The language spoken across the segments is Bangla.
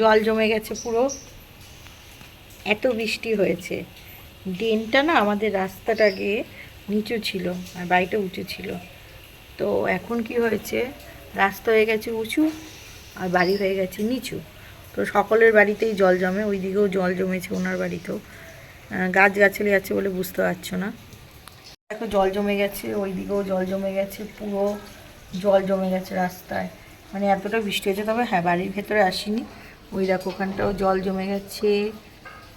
জল জমে গেছে পুরো। এত বৃষ্টি হয়েছে। ড্রেনটা না আমাদের রাস্তাটা গিয়ে নিচু ছিল আর বাড়িটা উঁচু ছিল। তো এখন কি হয়েছে? রাস্তা হয়ে গেছে উঁচু আর বাড়ি হয়ে গেছে নিচু। তো সকলের বাড়িতেই জল জমে ওই দিকেও জল জমেছে ওনার বাড়িতেও। গাছগাছালি আছে বলে বুঝতে পারছ না। দেখো জল জমে গেছে ওই দিকেও জল জমে গেছে, পুরো জল জমে গেছে রাস্তায়। মানে এতটা বৃষ্টি হয়েছে, তবে হ্যাঁ বাড়ির ভেতরে আসিনি। ওই দেখো ওখানটাও জল জমে গেছে।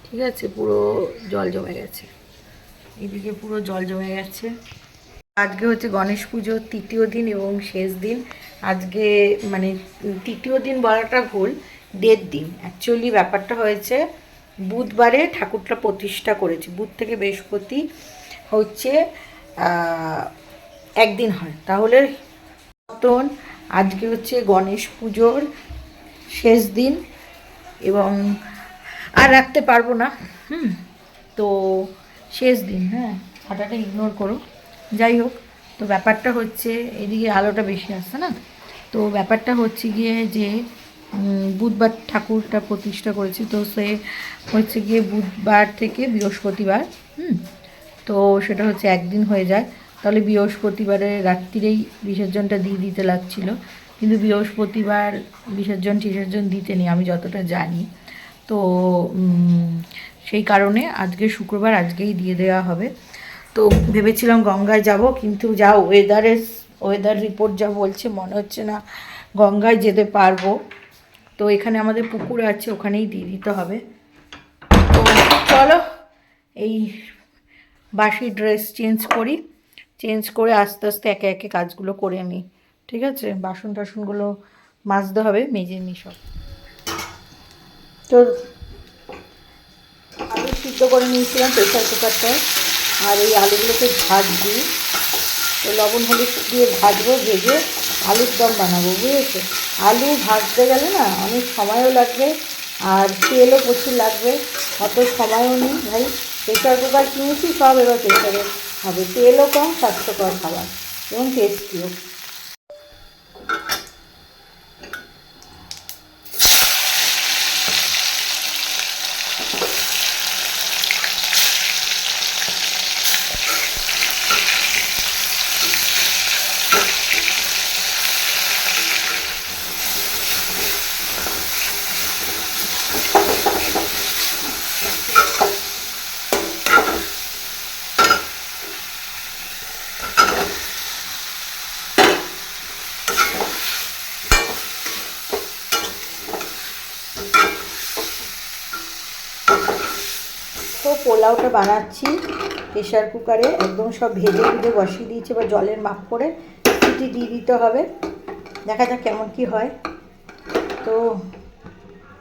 ঠিক আছে, পুরো জল জমে গেছে। এদিকে পুরো জল জমে গেছে। আজকে হচ্ছে গণেশ পুজোর তৃতীয় দিন এবং শেষ দিন। আজকে মানে তৃতীয় দিন বলাটা ভুল, দেড় দিন। অ্যাকচুয়ালি ব্যাপারটা হয়েছে, বুধবারে ঠাকুরটা প্রতিষ্ঠা করেছি। বুধ থেকে বৃহস্পতি হচ্ছে একদিন হয়। তাহলে মতন আজকে হচ্ছে গণেশ পুজোর শেষ দিন। এবং আর রাখতে পারব না, হুম, তো শেষ দিন হ্যাঁ হাঁটাটা ইগনোর করো। যাই হোক, তো ব্যাপারটা হচ্ছে এদিকে আলোটা বেশি আসছে না? তো ব্যাপারটা হচ্ছে গিয়ে যে বুধবার ঠাকুরটা প্রতিষ্ঠা করেছি, তো সে হচ্ছে গিয়ে বুধবার থেকে বৃহস্পতিবার, হুম, তো সেটা হচ্ছে একদিন হয়ে যায়। তাহলে বৃহস্পতিবারে রাত্রিরেই বিসর্জনটা দিয়ে দিতে লাগছিল। কিন্তু বৃহস্পতিবার বিসর্জন, টিসর্জন দিতে নেই, আমি যতটা জানি। তো সেই কারণে আজকে শুক্রবার আজকেই দিয়ে দেওয়া হবে। তো ভেবেছিলাম গঙ্গায় যাব, কিন্তু যা ওয়েদারের ওয়েদার রিপোর্ট যা বলছে, মনে হচ্ছে না গঙ্গায় যেতে পারব। তো এখানে আমাদের পুকুর আছে, ওখানেই দিয়ে দিতে হবে। তো চলো, এই বাসি ড্রেস চেঞ্জ করি। চেঞ্জ করে আস্তে আস্তে একে একে কাজগুলো করে নিই। ঠিক আছে? বাসন টাসনগুলো মাজতে হবে, মেজে নিই সব। তো আলু সিদ্ধ করে নিয়েছিলাম প্রেশার কুকারটায়। আর এই আলুগুলোকে ভাজবি। তো লবণ হলুদ দিয়ে ভাজবো, ভেজে আলুর দম বানাবো, বুঝেছ? আলু ভাজতে গেলে না অনেক সময়ও লাগবে আর তেলও প্রচুর লাগবে। অত সময়ও নেই ভাই। প্রেশার কুকার কিনেছি, সব এবার প্রেশারে হবে। তেলও কম, স্বাস্থ্যকর খাবার এবং টেস্টিও। Thank you. বানাচ্ছি প্রেশার কুকারে। একদম সব ভেজে ভেজে বসিয়ে দিয়েছি, এবার জলের মাপ করে সিটি দিয়ে দিতে হবে। দেখা যাক কেমন কি হয়। তো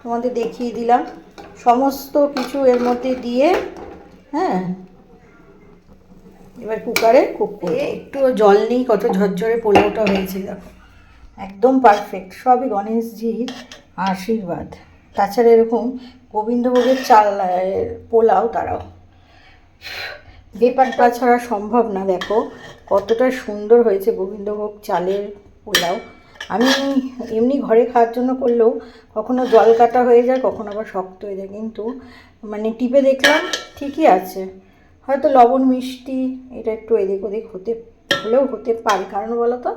তোমাদের দেখিয়ে দিলাম। সমস্ত কিছু এর মধ্যে দিয়ে হ্যাঁ এবার কুকারে কুক করে একটু জল নেই, কত ঝরঝরে পোলাওটা হয়েছে, দেখো। একদম পারফেক্ট সবই গণেশজির আশীর্বাদ। তাছাড়া এরকম গোবিন্দভোগের চাল পোলাও, তারাও। ব্যাপারটা ছাড়া সম্ভব না, দেখো। কতটা সুন্দর হয়েছে গোবিন্দভোগ চালের পোলাও। আমি এমনি ঘরে খাওয়ার জন্য করলেও কখনো জল কাটা হয়ে যায়, কখনো আবার শক্ত হয়ে যায়। কিন্তু মানে টিপে দেখলাম ঠিকই আছে। হয়তো লবণ, মিষ্টি, এটা একটু এদিক ওদিক হতে, হলেও হতে পারে। কারণ বলো তো,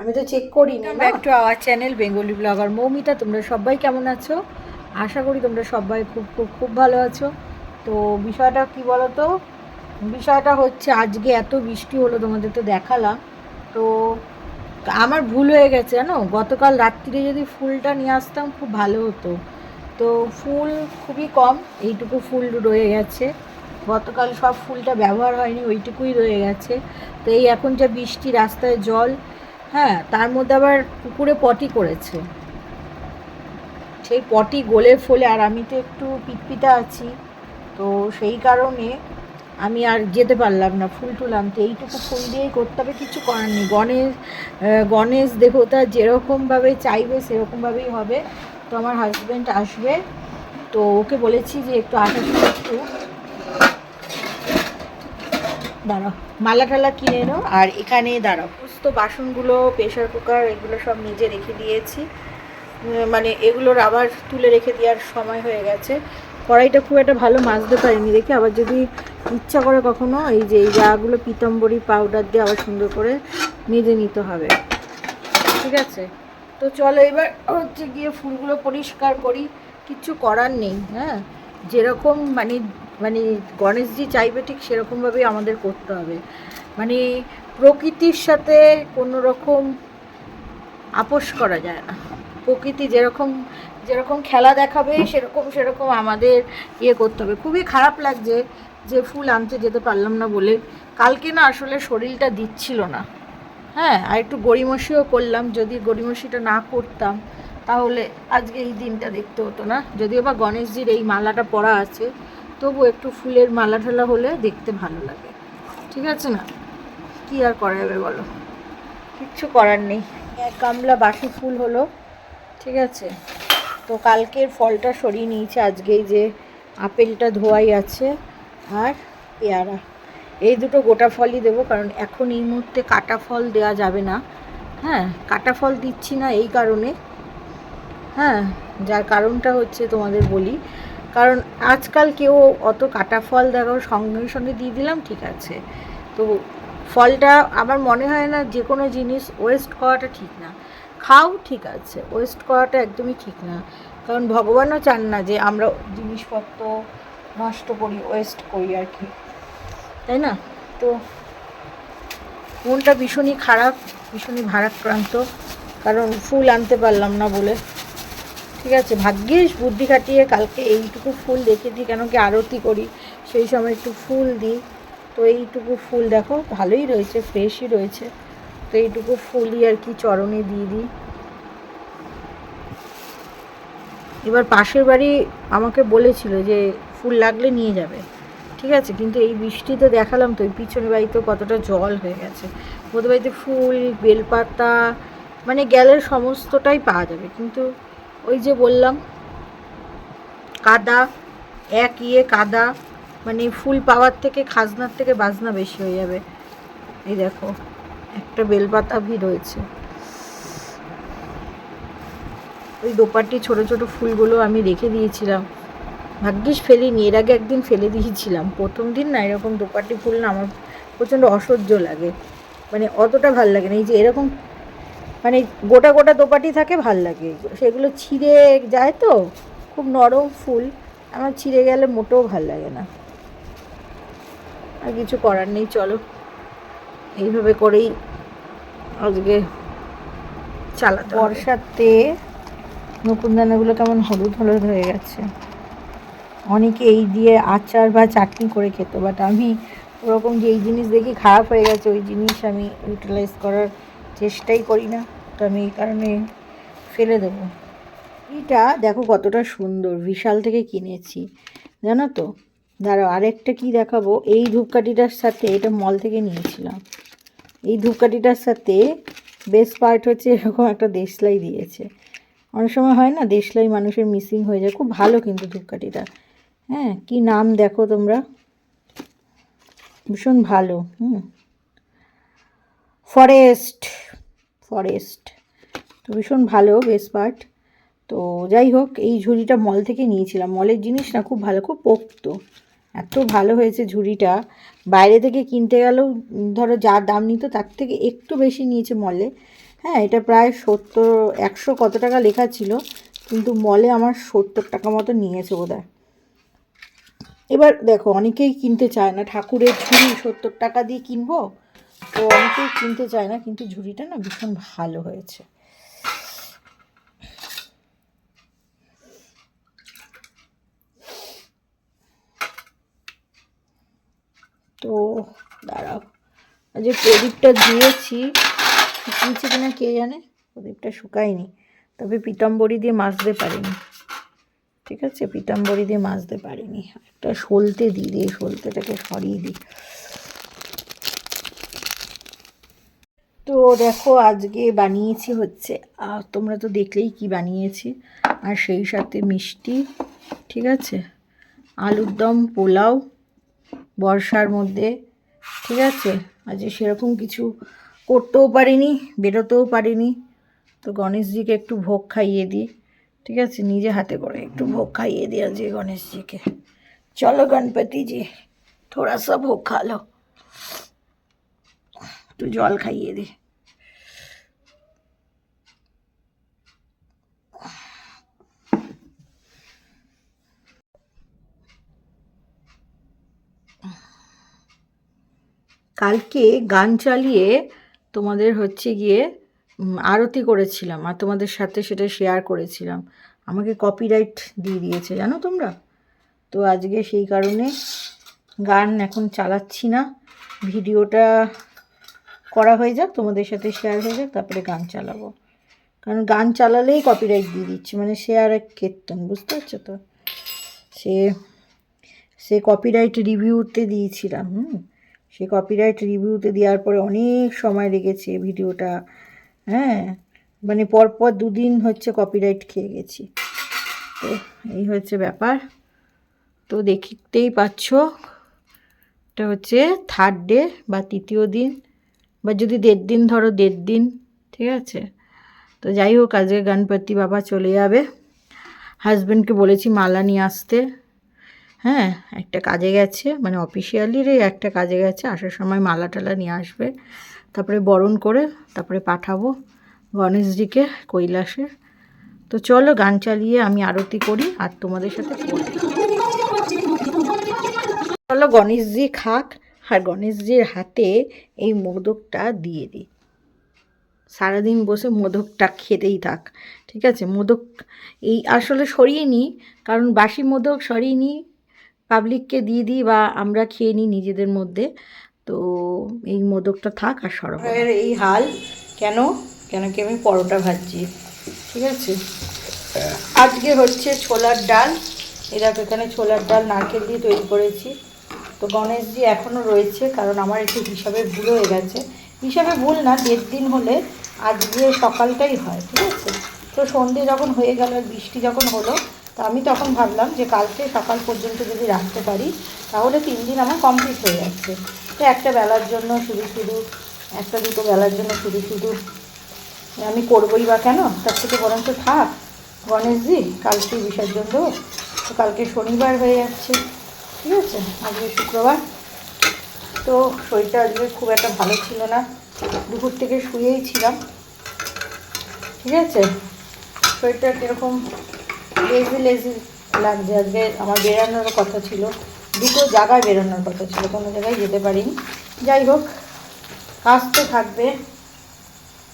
আমি তো চেক করি না। Back to our channel Bengali blogger Moumita, তোমরা সবাই কেমন আছো? আশা করি তোমরা সবাই খুব খুব খুব ভালো আছো। তো বিষয়টা কি বলো তো বিষয়টা হচ্ছে আজকে এত বৃষ্টি হলো তোমাদের তো দেখালাম। তো আমার ভুল হয়ে গেছে জানো? গতকাল রাত্রিরে যদি ফুলটা নিয়ে আসতাম খুব ভালো হতো। তো ফুল খুবই কম, এইটুকু ফুল রয়ে গেছে। গতকাল সব ফুলটা ব্যবহার হয়নি, ওইটুকুই রয়ে গেছে। তো এই এখন যা বৃষ্টি, রাস্তায় জল হ্যাঁ তার মধ্যে আবার পুকুরে পটি করেছে। সেই পটি গলে ফলে, আর আমি তো একটু পিটপিটা আছি। তো সেই কারণে আমি আর যেতে পারলাম না ফুল টুল আনতে। এইটুকু ফুল দিয়েই করতে হবে, কিছু করার নেই। গণেশ গণেশ দেবতা যেরকমভাবে চাইবে, সেরকমভাবেই হবে। তো আমার হাজব্যান্ড আসবে। তো ওকে বলেছি যে একটু সময় একটু দাঁড়াও। মালা টালা কিনে নাও আর এখানে দাঁড়াও। সমস্ত বাসনগুলো প্রেশার কুকার এগুলো সব নিজে রেখে দিয়েছি। মানে এগুলোর আবার তুলে রেখে দেওয়ার সময় হয়ে গেছে। কড়াইটা খুব একটা ভালো মাজতে পারিনি, দেখি আবার যদি ইচ্ছা করে কখনো এই যে এই জাগুলো পিতম্বরী পাউডার দিয়ে আবার সুন্দর করে মেজে নিতে হবে। ঠিক আছে? তো চলো এবার হচ্ছে গিয়ে ফুলগুলো পরিষ্কার করি কিচ্ছু করার নেই হ্যাঁ? যেরকম মানে মানে গণেশজি চাইবে ঠিক সেরকমভাবেই আমাদের করতে হবে। মানে প্রকৃতির সাথে কোনো রকম আপোষ করা যায় না। প্রকৃতি যেরকম যেরকম খেলা দেখাবে, সেরকম সেরকম আমাদের ইয়ে করতে হবে। খুবই খারাপ লাগছে যে ফুল আনতে যেতে পারলাম না বলে। কালকে না আসলে শরীরটা দিচ্ছিল না। হ্যাঁ আর একটু গড়িমসিও করলাম। যদি গড়িমসিটা না করতাম, তাহলে আজকে এই দিনটা দেখতে হতো না। যদিও বা গণেশজির এই মালাটা পরা আছে, তবু একটু ফুলের মালা ঠালা হলে দেখতে ভালো লাগে। ঠিক আছে না? কি আর করা যাবে বলো? কিচ্ছু করার নেই। এক গামলা বাসি ফুল হলো। ঠিক আছে? তো কালকের ফলটা সরিয়ে নিয়েছে, আজকেই যে আপেলটা ধোয়াই আছে আর পেয়ারা। এই দুটো গোটা ফলই দেবো, কারণ এখন এই মুহূর্তে কাটা ফল দেওয়া যাবে না। হ্যাঁ কাটা ফল দিচ্ছি না এই কারণে। হ্যাঁ যার কারণটা হচ্ছে তোমাদের বলি। কারণ আজকাল কেউ অত কাটা ফল দেখো সঙ্গে সঙ্গে দিয়ে দিলাম, ঠিক আছে। তো ফলটা আমার মনে হয় না যে কোনো জিনিস ওয়েস্ট করাটা ঠিক না। খাও, ঠিক আছে ওয়েস্ট করাটা একদমই ঠিক না। কারণ ভগবানও চান না যে আমরা জিনিসপত্র নষ্ট করি ওয়েস্ট করি আর কি। তাই না? তো মনটা ভীষণই খারাপ, ভীষণই ভারাক্রান্ত। কারণ ফুল আনতে পারলাম না বলে। ঠিক আছে, ভাগ্যিস বুদ্ধি খাটিয়ে কালকে এইটুকু ফুল দেখেছি কেন কি আরতি করি, সেই সময় একটু ফুল দিই। তো এইটুকু ফুল দেখো, ভালোই রয়েছে ফ্রেশই রয়েছে। তো এইটুকু ফুলই আর কি চরণে দিয়ে দিই। এবার পাশের বাড়ি আমাকে বলেছিল যে ফুল লাগলে নিয়ে যাবে। ঠিক আছে, কিন্তু এই বৃষ্টিতে দেখালাম তো পিছনে বাড়িতে কতটা জল হয়ে গেছে। ওদের বাড়িতে ফুল, বেলপাতা মানে গেলের সমস্তটাই পাওয়া যাবে। কিন্তু ওই যে বললাম, কাদা, এক ইয়ে কাদা মানে ফুল পাওয়ার থেকে, খাজনার থেকে বাজনা বেশি হয়ে যাবে। এই দেখো, একটা বেলপাতা ভি রয়েছে। ওই দোপাটি ছোট ছোট ফুলগুলো আমি রেখে দিয়েছিলাম। ভাগ্যিস ফেলিনি, এর আগে একদিন ফেলে দিয়েছিলাম। প্রথম দিন না এরকম দোপাটি ফুল না, আমার প্রচণ্ড অসহ্য লাগে। মানে অতটা ভালো লাগে না। এই যে এরকম মানে গোটা গোটা দোপাটি থাকে, ভালো লাগে। সেগুলো ছিঁড়ে যায় তো, খুব নরম ফুল। আমার ছিঁড়ে গেলে মোটেও ভালো লাগে না। আর কিছু করার নেই, চলো। এইভাবে করেই আজকে চালাতে বর্ষাতে নকুনদানাগুলো কেমন হলুদ হলুদ হয়ে গেছে। অনেকে এই দিয়ে আচার বা চাটনি করে খেত বাট আমি ওরকম যে এই জিনিস দেখি খারাপ হয়ে গেছে, ওই জিনিস আমি ইউটিলাইজ করার চেষ্টাই করি না। তো আমি এই কারণে ফেলে দেবো। এটা দেখো কতটা সুন্দর, বিশাল থেকে কিনেছি। জানো তো? দাঁড়াও, আরেকটা কি দেখাবো? এই ধূপকাঠিটার সাথে এটা মল থেকে নিয়েছিলাম। এই ধূপকাঠিটার সাথে বেস্ট পার্ট হচ্ছে এরকম একটা দেশলাই দিয়েছে। অনেক সময় হয় না, দেশলাই মানুষের মিসিং হয়ে যায়। খুব ভালো কিন্তু ধূপকাঠিটা। হ্যাঁ কি নাম দেখো তোমরা? ভীষণ ভালো, হুম। Forest forest. তো ভীষণ ভালো বেস্ট পার্ট তো যাই হোক, এই ঝুড়িটা মল থেকে নিয়েছিলাম। মলের জিনিস না খুব ভালো, খুব পোক্ত। এত ভালো হয়েছে ঝুড়িটা। বাইরে থেকে কিনতে গেলেও, ধরো যা দাম নিত তার থেকে একটু বেশি নিয়েছে মলে হ্যাঁ এটা প্রায় সত্তর, একশো কত টাকা লেখা ছিল, কিন্তু মলে আমার সত্তর টাকা মতো নিয়েছে বোধহয়। এবার দেখো, অনেকেই কিনতে চায় না। ঠাকুরের ঝুড়ি সত্তর টাকা দিয়ে কিনবো? তো অনেকেই কিনতে চায় না, কিন্তু ঝুড়িটা না ভীষণ ভালো হয়েছে। তো দাঁড়াও। যে প্রদীপটা দিয়েছি, শুকিয়েছে কিনা কে জানে? প্রদীপটা শুকায়নি। তবে পিতাম্বরী দিয়ে মাজতে পারিনি। ঠিক আছে? পিতাম্বরী দিয়ে মাজতে পারিনি। একটা সলতে দিই, দিয়ে সলতেটাকে সরিয়ে দিই। তো দেখো, আজকে বানিয়েছি হচ্ছে, আর তোমরা তো দেখলেই কি বানিয়েছি। আর সেই সাথে মিষ্টি, ঠিক আছে? আলুর দম পোলাও বর্ষার মধ্যে, ঠিক আছে? আজকে সেরকম কিছু করতেও পারিনি, বেরোতেও পারিনি। তো গণেশজিকে একটু ভোগ খাইয়ে দিই, ঠিক আছে? নিজে হাতে করে একটু ভোগ খাইয়ে দিই আজকে গণেশজিকে। চলো গণপতিজি, থোড়া সা ভোগ খালো একটু জল খাইয়ে দিই। কালকে গান চালিয়ে তোমাদের হচ্ছে গিয়ে আরতি করেছিলাম আর তোমাদের সাথে সেটা শেয়ার করেছিলাম। আমাকে কপিরাইট দিয়ে দিয়েছে, জানো তোমরা? তো আজকে সেই কারণে গান এখন চালাচ্ছি না। ভিডিওটা করা হয়ে যাক, তোমাদের সাথে শেয়ার হয়ে যাক, তারপরে গান চালাবো। কারণ গান চালালেই কপিরাইট দিয়ে দিচ্ছে মানে সে আর এক কীর্তন, বুঝতে পারছ তো? সে সে কপিরাইট রিভিউতে দিয়েছিলাম, হুম? সে কপিরাইট রিভিউতে দেওয়ার পরে অনেক সময় লেগেছে ভিডিওটা। হ্যাঁ মানে পরপর দুদিন হচ্ছে কপিরাইট খেয়ে গেছি। তো এই হচ্ছে ব্যাপার। তো দেখতেই পাচ্ছ, এটা হচ্ছে থার্ড ডে বা তৃতীয় দিন বা যদি দেড় দিন ধরো, দেড় দিন, ঠিক আছে? তো যাই হোক, আজকে গণপতি বাবা চলে যাবে। হাজব্যান্ডকে বলেছি মালা নিয়ে আসতে। হ্যাঁ একটা কাজে গেছে মানে অফিসিয়ালিরই একটা কাজে গেছে, আসার সময় মালা টালা নিয়ে আসবে। তারপরে বরণ করে তারপরে পাঠাবো গণেশজিকে কৈলাসে। তো চলো গান চালিয়ে আমি আরতি করি আর তোমাদের সাথে চলো গণেশজি খাক আর গণেশজির হাতে এই মোদকটা দিয়ে দিই। সারাদিন বসে মোদকটা খেতেই থাক, ঠিক আছে? মোদক এই আসলে সরিয়ে নিই, কারণ বাসি মোদক সরিয়ে নিই পাবলিককে দিয়ে দিই বা আমরা খেয়ে নিই নিজেদের মধ্যে। তো এই মোদকটা থাক আর সরব এই হাল কেন? কেন কি আমি পরোটা ভাজছি? ঠিক আছে? আজকে হচ্ছে ছোলার ডাল। এরা এখানে ছোলার ডাল নারকেল দিয়ে তৈরি করেছি। তো গণেশজি এখনও রয়েছে, কারণ আমার একটু হিসাবে ভুল হয়ে গেছে। হিসাবে ভুল না, দেড় দিন হলে আজকে সকালটাই হয়, ঠিক আছে? তো সন্ধে যখন হয়ে গেল বৃষ্টি যখন হলো তো আমি তখন ভাবলাম যে কালকে সকাল পর্যন্ত যদি রাখতে পারি, তাহলে তিন দিন আমার কমপ্লিট হয়ে যাচ্ছে। তো একটা বেলার জন্য শুধু শুধু একটা দুটো বেলার জন্য শুধু শুধু আমি করবোই বা কেন? তার থেকে বরঞ্চ থাক। গণেশজি, কালকে বিসর্জন দেবো। তো কালকে শনিবার হয়ে যাচ্ছে। ঠিক আছে? আজকে শুক্রবার। তো শরীরটা আজকে খুব একটা ভালো ছিল না। দুপুর থেকে শুয়েই ছিলাম। ঠিক আছে? শরীরটা কীরকম লেজি লেজি লাগছে আজকে আমার বেরানোর কথা ছিল। দুটো জায়গায় বেরোনোর কথা ছিল, কোনো জায়গায় যেতে পারিনি। যাই হোক, কাজ তো থাকবে,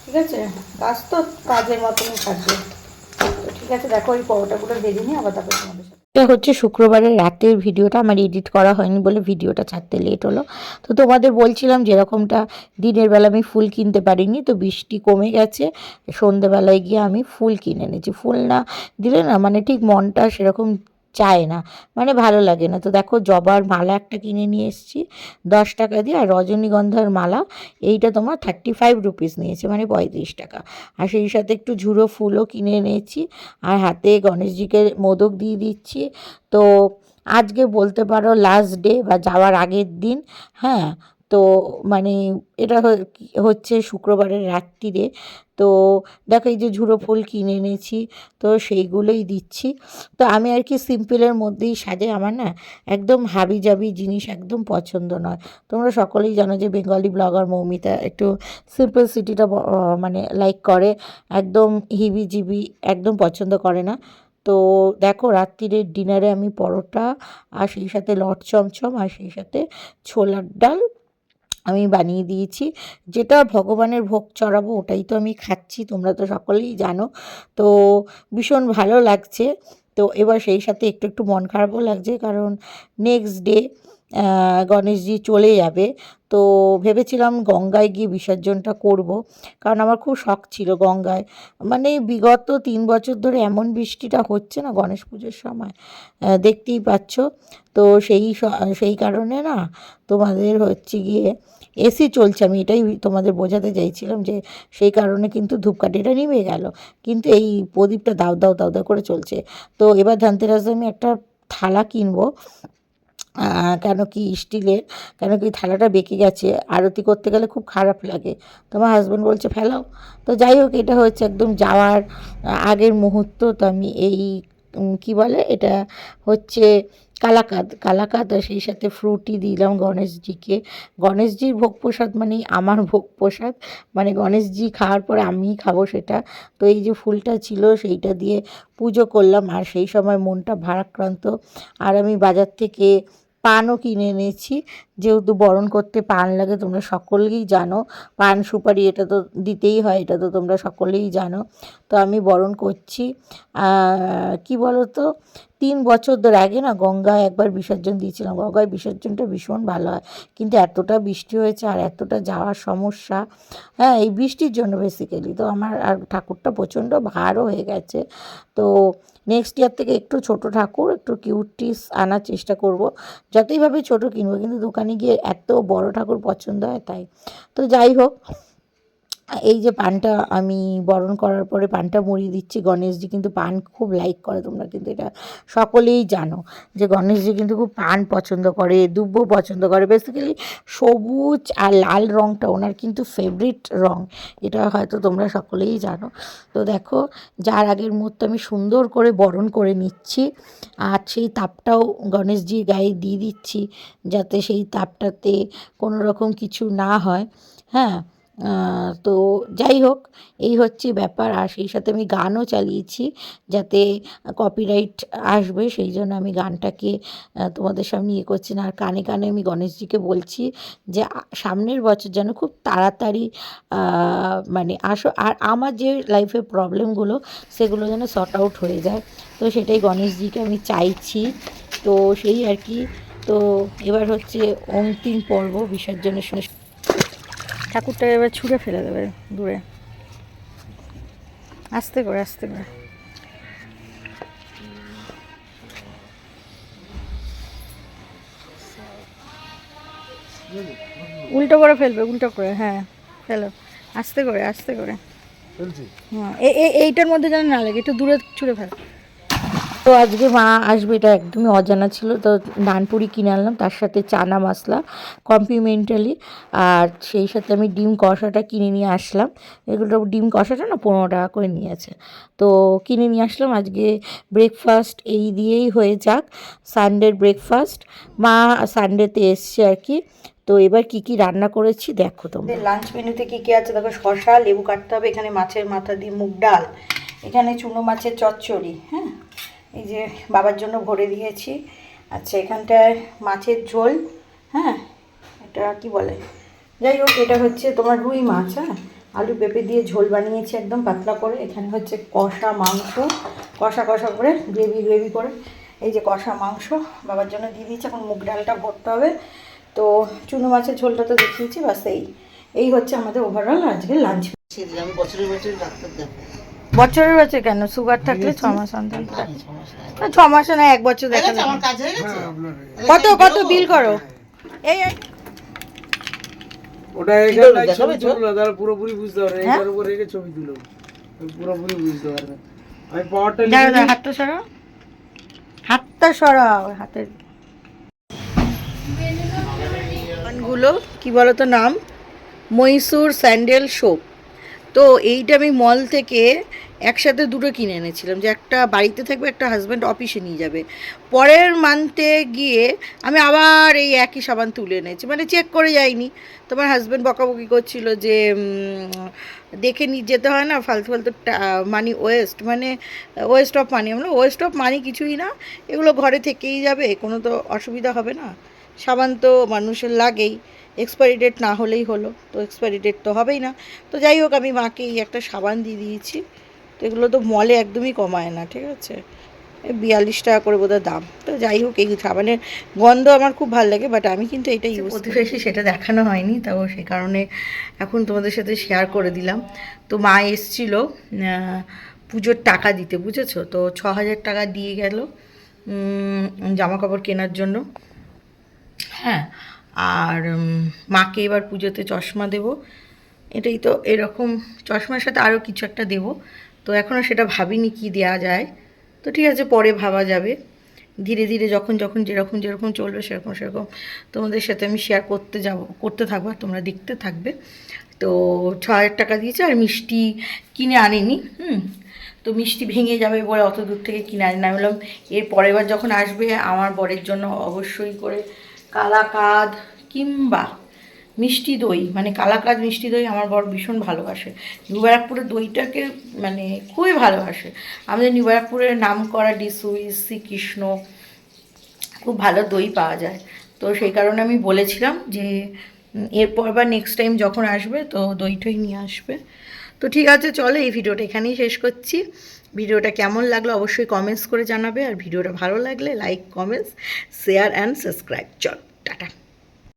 ঠিক আছে? কাজ তো কাজের মতনই থাকবে। ঠিক আছে, দেখো, ওই পরোটাগুলো ভেজে নিই আবার তারপর এটা হচ্ছে শুক্রবারের রাতের ভিডিওটা, আমার এডিট করা হয়নি বলে ভিডিওটা ছাড়তে লেট হলো। তো তোমাদের বলছিলাম যেরকমটা দিনের বেলা আমি ফুল কিনতে পারিনি, তো বৃষ্টি কমে গেছে সন্ধেবেলায় গিয়ে আমি ফুল কিনে নিয়েছি ফুল না দিলে না মানে ঠিক মনটা সেরকম চায় না। মানে ভালো লাগে না। তো দেখো, জবার মালা একটা কিনে নিয়ে এসেছি, দশ টাকা দিয়ে। আর রজনীগন্ধার মালা, এইটা তোমার থার্টি ফাইভ রুপিস নিয়েছে মানে পঁয়ত্রিশ টাকা। আর সেই সাথে একটু ঝুড়ো ফুলও কিনে এনেছি। আর হাতে গণেশজিকে মোদক দিয়ে দিচ্ছি। তো আজকে বলতে পারো লাস্ট ডে বা যাওয়ার আগের দিন হ্যাঁ তো মানে এটা হচ্ছে শুক্রবারের রাত্রিরে। তো দেখো এই যে ঝুড়ো ফুল কিনে এনেছি, তো সেইগুলোই দিচ্ছি। তো আমি আর কি সিম্পলের মধ্যেই সাজে আমার না একদম হাবি জাবি জিনিস একদম পছন্দ নয়। তোমরা সকলেই জানো যে বেঙ্গলি ব্লগার মৌমিতা একটু সিম্পল সিটিটা মানে লাইক করে, একদম হিবি জিবি একদম পছন্দ করে না। তো দেখো রাত্রিরের ডিনারে আমি পরোটা আর সেই সাথে লট চমচম আর সেই সাথে ছোলার ডাল আমি বানিয়ে দিয়েছি। যেটা ভগবানের ভোগ চড়াবো ওটাই তো আমি খাচ্ছি, তোমরা তো সকলেই জানো। তো ভীষণ ভালো লাগছে। তো এবার সেই সাথে একটু একটু মন খারাপও লাগছে কারণ নেক্সট ডে গণেশজি চলে যাবে। তো ভেবেছিলাম গঙ্গায় গিয়ে বিসর্জনটা করব, কারণ আমার খুব শখ ছিল গঙ্গায়। মানে বিগত তিন বছর ধরে এমন বৃষ্টিটা হচ্ছে না গণেশ পুজোর সময় দেখতেই পাচ্ছ। তো সেই সেই কারণে না তোমাদের হচ্ছে গিয়ে এসি চলছে। আমি এটাই তোমাদের বোঝাতে চাইছিলাম যে সেই কারণে কিন্তু ধূপকাঠিটা নিভে গেল। কিন্তু এই প্রদীপটা দাও দাও দাও দাও করে চলছে। তো এবার ধনতেরাসে আমি একটা থালা কিনবো। কেন কি স্টিলের, কেন কি থালাটা বেঁকে গেছে, আরতি করতে গেলে খুব খারাপ লাগে। তোমার হাজব্যান্ড বলছে, ফেলাও। তো যাই হোক, এটা হচ্ছে একদম যাওয়ার আগের মুহূর্ত। তো আমি এই কি বলে, এটা হচ্ছে কালাকাদ। কালাকাদ আর সেই সাথে ফ্রুটি দিলাম গণেশজিকে। গণেশজির ভোগ প্রসাদ মানে আমার ভোগ প্রসাদ। মানে গণেশজি খাওয়ার পরে আমিই খাব সেটা। তো এই যে ফুলটা ছিল, সেইটা দিয়ে পুজো করলাম। আর সেই সময় মনটা ভারাক্রান্ত। আর আমি বাজার থেকে পানও কিনে এনেছি। যেহেতু বরণ করতে পান লাগে, তোমরা সকলেই জানো। পান সুপারি এটা তো দিতেই হয়, এটা তো তোমরা সকলেই জানো। তো আমি বরণ করছি। কি বলো তো তিন বছর ধরে, আগে না গঙ্গায় একবার বিসর্জন দিয়েছিলাম। গঙ্গায় বিসর্জনটা ভীষণ ভালো হয়। কিন্তু এতটা বৃষ্টি হয়েছে আর এতটা যাওয়ার সমস্যা। হ্যাঁ এই বৃষ্টির জন্য বেসিক্যালি তো আমার আর ঠাকুরটা প্রচণ্ড ভারও হয়ে গেছে। তো নেক্সট ইয়ার থেকে একটু ছোট ঠাকুর, একটু কিউটিস আনার চেষ্টা করব। যতইভাবে ছোট কিনবো, কিন্তু দোকানে গিয়ে এত বড় ঠাকুর পছন্দ হয় তাই। তো যাই হোক এই যে পানটা আমি বরণ করার পরে পানটা মুড়িয়ে দিচ্ছি, গণেশজি কিন্তু পান খুব লাইক করে তোমরা কিন্তু এটা সকলেই জানো যে গণেশজি কিন্তু খুব পান পছন্দ করে, দুব্ব পছন্দ করে। বেসিক্যালি সবুজ আর লাল রঙটা ওনার কিন্তু ফেভারিট রঙ এটা হয়তো তোমরা সকলেই জানো। তো দেখো, যার আগের মুহূর্তে আমি সুন্দর করে বরণ করে নিচ্ছি, আর সেই তাপটাও গণেশজির গায়ে দিয়ে দিচ্ছি যাতে সেই তাপটাতে কোনো রকম কিছু না হয় হ্যাঁ? তো যাই হোক, এই হচ্ছে ব্যাপার। আর সেই সাথে আমি গানও চালিয়েছি যাতে কপিরাইট আসবে, সেই জন্য আমি গানটাকে তোমাদের সামনে ইয়ে করছি না। আর কানে কানে আমি গণেশজিকে বলছি যে সামনের বছর যেন খুব তাড়াতাড়ি মানে আসো। আর আমার যে লাইফের প্রবলেমগুলো সেগুলো যেন সর্ট আউট হয়ে যায়। তো সেটাই গণেশজিকে আমি চাইছি। তো সেই আর কি। তো এবার হচ্ছে অন্তিম পর্ব, বিসর্জনের সময়। ঠাকুরটা এবার ছুঁড়ে ফেলে দেবে দূরে। আস্তে করে আস্তে করে। উল্টো করে ফেলবে উল্টো করে হ্যাঁ ফেলো। আস্তে করে আস্তে করে। হ্যাঁ এইটার মধ্যে যেন না লাগে একটু দূরে ছুঁড়ে ফেলো। তো আজকে মা আসবে, এটা একদমই অজানা ছিল। তো নানপুরি কিনে আনলাম, তার সাথে চানা মশলা কমপ্লিমেন্টালি আর সেই সাথে আমি ডিম কষাটা কিনে নিয়ে আসলাম। এগুলো ডিম কষাটা না পনেরো টাকা করে নিয়েছে তো কিনে নিয়ে আসলাম, আজকে ব্রেকফাস্ট এই দিয়েই হয়ে যাক সানডের ব্রেকফাস্ট মা সানডেতে এসছে আর কি। তো এবার কি কি রান্না করেছি দেখো তোমরা। লাঞ্চ মেনুতে কি কি আছে? দেখো শশা লেবু কাটতে হবে, এখানে মাছের মাথা দিয়ে মুগ ডাল, এখানে চুনো মাছের চচ্চড়ি হ্যাঁ? এই যে বাবার জন্য ভরে দিয়েছি। আচ্ছা এখানটায় মাছের ঝোল হ্যাঁ? এটা কি বলে? যাই হোক, এটা হচ্ছে তোমার রুই মাছ হ্যাঁ? আলু পেঁপে দিয়ে ঝোল বানিয়েছি একদম পাতলা করে। এখানে হচ্ছে কষা মাংস, কষা কষা করে, গ্রেভি গ্রেভি করে। এই যে কষা মাংস, বাবার জন্য দিয়ে দিয়েছি। এখন মুগ ডালটা ভরতে হবে। তো চুনো মাছের ঝোলটা তো দেখিয়েছি, বাস এই। এই হচ্ছে আমাদের ওভারঅল আজকে লাঞ্চ আমি বছরের বছর ডাক্তার বছরের বছর কেন? সুগার থাকলে ছ মাস অন্তর ছ মাসে না এক বছর দেখা গেছে, আমার কাজ হয়ে কত কত বিল করো? এই ওটা কি এখানে ছবি? তুলো পুরোপুরি বুঝতে পারবে হ্যাঁ? এটার উপর রেখে ছবি তুলো। পুরোপুরি বুঝতে পারবে। আমি পাওয়ারটা দাঁড়া হাতটা সরাও। হাতটা সরাও হাতের। গুলো কি বলো তো নাম? মহীশূর স্যান্ডেল শোপ তো এইটা আমি মল থেকে একসাথে দুটো কিনে এনেছিলাম, যে একটা বাড়িতে থাকবে, একটা হাজব্যান্ড অফিসে নিয়ে যাবে। পরের মান্থে গিয়ে আমি আবার এই একই সাবান তুলে এনেছি মানে চেক করে যাইনি। তোমার হাজব্যান্ড বকাবকি করছিল যে দেখে নিয়ে যেতে হয় না, ফালতু ফালতু মানি ওয়েস্ট মানে ওয়েস্ট অফ মানি আমরা ওয়েস্ট অফ মানি কিছুই না, এগুলো ঘরে থেকেই যাবে, কোনো তো অসুবিধা হবে না। সাবান তো মানুষের লাগেই। এক্সপায়ারি ডেট না হলেই হলো তো এক্সপায়ারি ডেট তো হবেই না। তো যাই হোক আমি মাকে এই একটা সাবান দিয়ে দিয়েছি। তো এগুলো তো মলে একদমই কমায় না ঠিক আছে? বিয়াল্লিশ টাকা করে বোধহয় দাম। তো যাই হোক এই সাবানের গন্ধ আমার খুব ভালো লাগে বাট আমি কিন্তু এটা ইউজ প্রতিবেশী সেটা দেখানো হয়নি তাও সেই কারণে এখন তোমাদের সাথে শেয়ার করে দিলাম। তো মা এসছিল পুজোর টাকা দিতে বুঝেছ? তো ছ হাজার টাকা দিয়ে গেল জামা কাপড় কেনার জন্য। হ্যাঁ আর মাকে এবার পুজোতে চশমা দেব। এটাই তো এরকম, চশমার সাথে আরও কিছু একটা দেব। তো এখনও সেটা ভাবিনি কি দেওয়া যায়। তো ঠিক আছে, পরে ভাবা যাবে। ধীরে ধীরে যখন যখন যেরকম যেরকম চলবে সেরকম সেরকম তোমাদের সাথে আমি শেয়ার করতে যাব, করতে থাকব আর তোমরা দেখতে থাকবে। তো ছ হাজার টাকা দিয়েছে আর মিষ্টি কিনে আনিনি, হুম? তো মিষ্টি ভেঙে যাবে বলে অত দূর থেকে কিনে আনি না বললাম এর পরের বার যখন আসবে আমার বরের জন্য অবশ্যই করে কালাকাদ কিংবা মিষ্টি দই মানে কালাকাদ মিষ্টি দই আমার বড় ভীষণ ভালোবাসে। নিউ ব্যারাকপুরের দইটাকে মানে খুবই ভালোবাসে। আমাদের নিউ ব্যারাকপুরের নাম করা ডিসুই, শ্রীকৃষ্ণ, খুব ভালো দই পাওয়া যায়। তো সেই কারণে আমি বলেছিলাম যে এরপর বা নেক্সট টাইম যখন আসবে তো দই টই নিয়ে আসবে। তো ঠিক আছে, চলো এই ভিডিওটা এখানেই শেষ করছি। ভিডিওটা কেমন লাগল অবশ্যই কমেন্টস করে জানাবে। আর ভিডিওটা ভালো লাগলে like comments share and subscribe চল, টাটা।